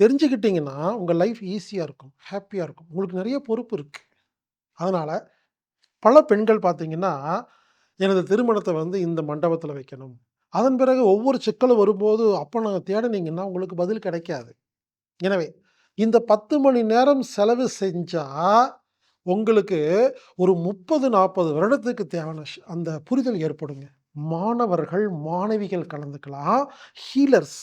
தெரிஞ்சுக்கிட்டிங்கன்னா உங்கள் லைஃப் ஈஸியாக இருக்கும். ஹாப்பியாக இருக்கும். உங்களுக்கு நிறைய பொறுப்பு இருக்குது அதனால் பல பெண்கள் பார்த்தீங்கன்னா, எனது திருமணத்தை வந்து இந்த மண்டபத்தில் வைக்கணும். அதன் பிறகு ஒவ்வொரு சிக்கலும் வரும்போது, அப்போ நாங்கள் தேடினீங்கன்னா உங்களுக்கு பதில் கிடைக்காது. எனவே, இந்த 10 மணி நேரம் செலவு செஞ்சால் உங்களுக்கு ஒரு 30, 40 வருடத்துக்கு தேவையான அந்த புரிதல் ஏற்படுங்க. மாணவர்கள், மாணவிகள் கலந்துக்கலாம். ஹீலர்ஸ்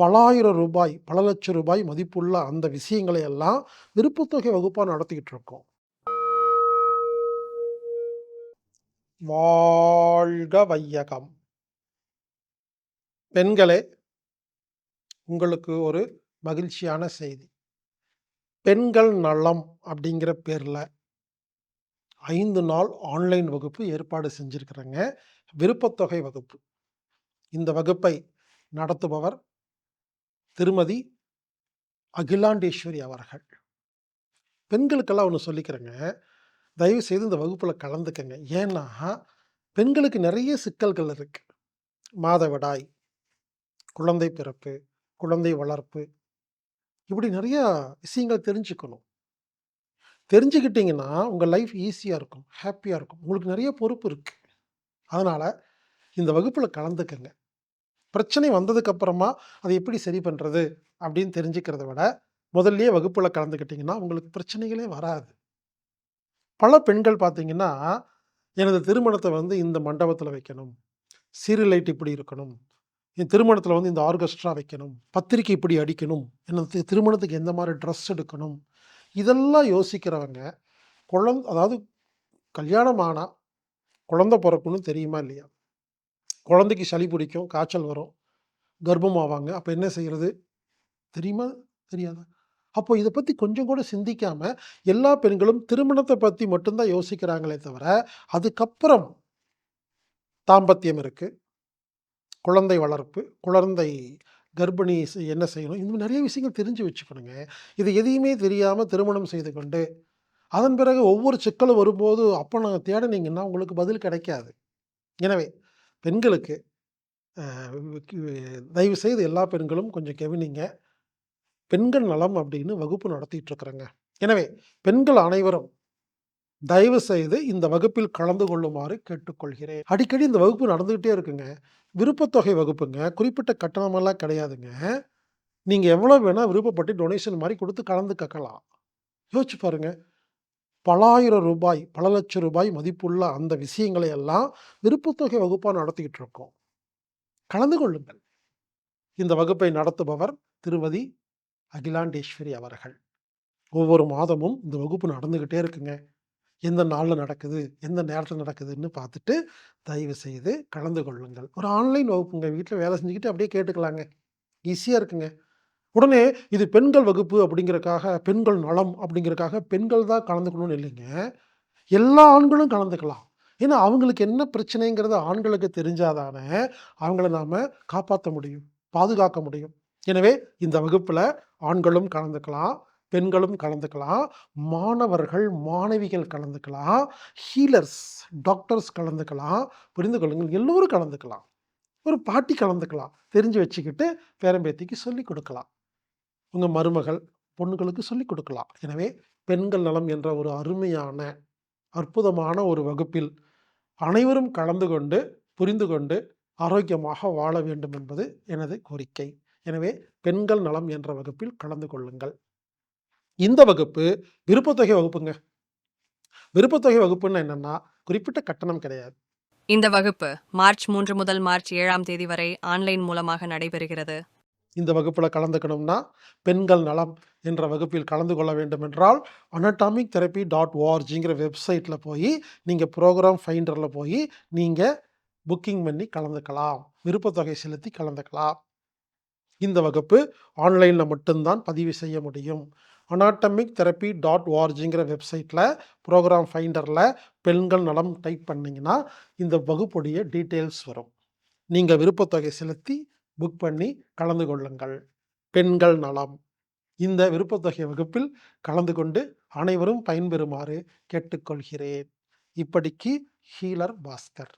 பலாயிரம் ரூபாய், பல லட்சம் ரூபாய் மதிப்புள்ள அந்த விஷயங்களை எல்லாம் விருப்பத்தொகை வகுப்பாக நடத்திக்கிட்டு இருக்கோம். வாழ்க வையகம்! பெண்களே உங்களுக்கு ஒரு மகிழ்ச்சியான செய்தி. பெண்கள் நலம் அப்படிங்கிற பேரில் ஐந்து நாள் ஆன்லைன் வகுப்பு ஏற்பாடு செஞ்சுருக்கிறேங்க விருப்பத்தொகை வகுப்பு. இந்த வகுப்பை நடத்துபவர் திருமதி அகிலாண்டேஸ்வரி அவர்கள். பெண்களுக்கெல்லாம் ஒன்று சொல்லிக்கிறேங்க. தயவு செய்து இந்த வகுப்பில் கலந்துக்கங்க. ஏன்னா, பெண்களுக்கு நிறைய சிக்கல்கள் இருக்குது மாதவிடாய், குழந்தை பிறப்பு, குழந்தை வளர்ப்பு, இப்படி நிறையா விஷயங்கள் தெரிஞ்சுக்கணும். தெரிஞ்சுக்கிட்டிங்கன்னா உங்கள் லைஃப் ஈஸியாக இருக்கும். ஹாப்பியாக இருக்கும். உங்களுக்கு நிறைய பொறுப்பு இருக்குது அதனால் இந்த வகுப்பில் கலந்துக்கங்க. பிரச்சனை வந்ததுக்கப்புறமா அதை எப்படி சரி பண்ணுறது அப்படின்னு தெரிஞ்சுக்கிறத விட, முதல்லயே வகுப்பில் கலந்துக்கிட்டிங்கன்னா உங்களுக்கு பிரச்சனைகளே வராது. பல பெண்கள் பார்த்தீங்கன்னா, எனது திருமணத்தை வந்து இந்த மண்டபத்தில் வைக்கணும். சீரியல் லைட் இப்படி இருக்கணும். என் திருமணத்தில் வந்து இந்த ஆர்கெஸ்ட்ரா வைக்கணும். பத்திரிக்கை இப்படி அடிக்கணும். எனது திருமணத்துக்கு எந்த மாதிரி ட்ரெஸ் எடுக்கணும். இதெல்லாம் யோசிக்கிறவங்க, குழந் அதாவது கல்யாணம் ஆனால் குழந்தை பொறக்கணும்னு தெரியுமா இல்லையா? குழந்தைக்கு சளி பிடிக்கும், காய்ச்சல் வரும். கர்ப்பம் ஆவாங்க. அப்போ என்ன செய்கிறது தெரியுமா? தெரியாதா? அப்போ இதை பற்றி கொஞ்சம் கூட சிந்திக்காமல் எல்லா பெண்களும் திருமணத்தை பற்றி மட்டும்தான் யோசிக்கிறாங்களே தவிர, அதுக்கப்புறம் தாம்பத்தியம் இருக்குது குழந்தை வளர்ப்பு, குழந்தை கர்ப்பிணி என்ன செய்யணும்? இந்த நிறைய விஷயங்கள் தெரிஞ்சு வச்சுக்கணுங்க. இது எதையுமே தெரியாமல் திருமணம் செய்து கொண்டு, அதன் பிறகு ஒவ்வொரு சிக்கலும் வரும்போது, அப்போ நாங்கள் தேடினீங்கன்னா உங்களுக்கு பதில் கிடைக்காது. எனவே, பெண்களுக்கு தயவு செய்து எல்லா பெண்களும் கொஞ்சம் கவனிங்க. பெண்கள் நலம் அப்படின்னு வகுப்பு நடத்திட்டு இருக்கிறேங்க. எனவே, பெண்கள் அனைவரும் தயவு செய்து இந்த வகுப்பில் கலந்து கொள்ளுமாறு கேட்டுக்கொள்கிறேன். அடிக்கடி இந்த வகுப்பு நடந்துக்கிட்டே இருக்குங்க. விருப்பத்தொகை வகுப்புங்க. குறிப்பிட்ட கட்டணமெல்லாம் கிடையாதுங்க. நீங்கள் எவ்வளோ வேணால் விருப்பப்பட்டு டொனேஷன் மாதிரி கொடுத்து கலந்து கக்கலாம் யோசிச்சு பாருங்கள் பலாயிரம் ரூபாய், பல லட்சம் ரூபாய் மதிப்புள்ள அந்த விஷயங்களை எல்லாம் விருப்பத்தொகை வகுப்பாக நடத்திக்கிட்டு இருக்கோம். கலந்து கொள்ளுங்கள். இந்த வகுப்பை நடத்துபவர் திருமதி அகிலாண்டேஸ்வரி அவர்கள். ஒவ்வொரு மாதமும் இந்த வகுப்பு நடந்துக்கிட்டே இருக்குங்க. எந்த நாளில் நடக்குது? எந்த நேரத்தில் நடக்குதுன்னு பார்த்துட்டு, தயவு செய்து கலந்து கொள்ளுங்கள். ஒரு ஆன்லைன் வகுப்புங்க. வீட்டில் வேலை செஞ்சுக்கிட்டு அப்படியே கேட்டுக்கலாங்க. ஈஸியாக இருக்குங்க. உடனே இது பெண்கள் வகுப்பு அப்படிங்கிறக்காக, பெண்கள் நலம் அப்படிங்கிறக்காக பெண்கள் தான் கலந்துக்கணும்னு இல்லைங்க. எல்லா ஆண்களும் கலந்துக்கலாம். ஏன்னா, அவங்களுக்கு என்ன பிரச்சனைங்கிறது ஆண்களுக்கு தெரிஞ்சாதானே அவங்கள நாம் காப்பாற்ற முடியும். பாதுகாக்க முடியும். எனவே, இந்த வகுப்பில் ஆண்களும் கலந்துக்கலாம். பெண்களும் கலந்துக்கலாம். மாணவர்கள், மாணவிகள் கலந்துக்கலாம். ஹீலர்ஸ், டாக்டர்ஸ் கலந்துக்கலாம். புரிந்து கொள்ளுங்கள். எல்லோரும் கலந்துக்கலாம். ஒரு பாட்டி கலந்துக்கலாம். தெரிஞ்சு வச்சுக்கிட்டு பேரம்பேத்திக்கு சொல்லிக் கொடுக்கலாம். உங்கள் மருமகள், பொண்ணுகளுக்கு சொல்லிக் கொடுக்கலாம். எனவே, பெண்கள் நலம் என்ற ஒரு அருமையான, அற்புதமான ஒரு வகுப்பில் அனைவரும் கலந்து கொண்டு, புரிந்து கொண்டு, ஆரோக்கியமாக வாழ வேண்டும் என்பது எனது கோரிக்கை. எனவே, பெண்கள் நலம் என்ற வகுப்பில் கலந்து கொள்ளுங்கள். இந்த வகுப்பு விருப்பத்தொகை வகுப்புங்க. விருப்பத்தொகை வகுப்புன்னா என்னன்னா, குறிப்பிட்ட கட்டணம் கிடையாது. இந்த வகுப்பு மார்ச் 3 முதல் மார்ச் 7ஆம் தேதி வரை ஆன்லைன் மூலமாக நடைபெறுகிறது. இந்த வகுப்புல கலந்துக்கணும்னா, பெண்கள் நலம் என்ற வகுப்பில் கலந்து கொள்ள வேண்டுமென்றால், anatomic therapy டாட் ஓஆர்ஜிங்கிற வெப்சைட்ல போயி, நீங்க புரோகிராம் ஃபைண்டர்ல போயி, நீங்க புக்கிங் பண்ணி கலந்துக்கலாம். விருப்பத்தொகை செலுத்தி கலந்துக்கலாம். இந்த வகுப்பு ஆன்லைன்ல மட்டும் தான் பதிவு செய்ய முடியும். அனாட்டமிக் தெரப்பி டாட் ஓஆர்ஜிங்கிற வெப்சைட்டில் ப்ரோக்ராம் ஃபைண்டரில் பெண்கள் நலம் டைப் பண்ணிங்கன்னா இந்த வகுப்புடைய டீட்டெயில்ஸ் வரும். நீங்கள் விருப்பத்தொகை செலுத்தி புக் பண்ணி கலந்து கொள்ளுங்கள். பெண்கள் நலம். இந்த விருப்பத்தொகை வகுப்பில் கலந்து கொண்டு அனைவரும் பயன்பெறுமாறு கேட்டுக்கொள்கிறேன். இப்படிக்கு ஹீலர் பாஸ்கர்.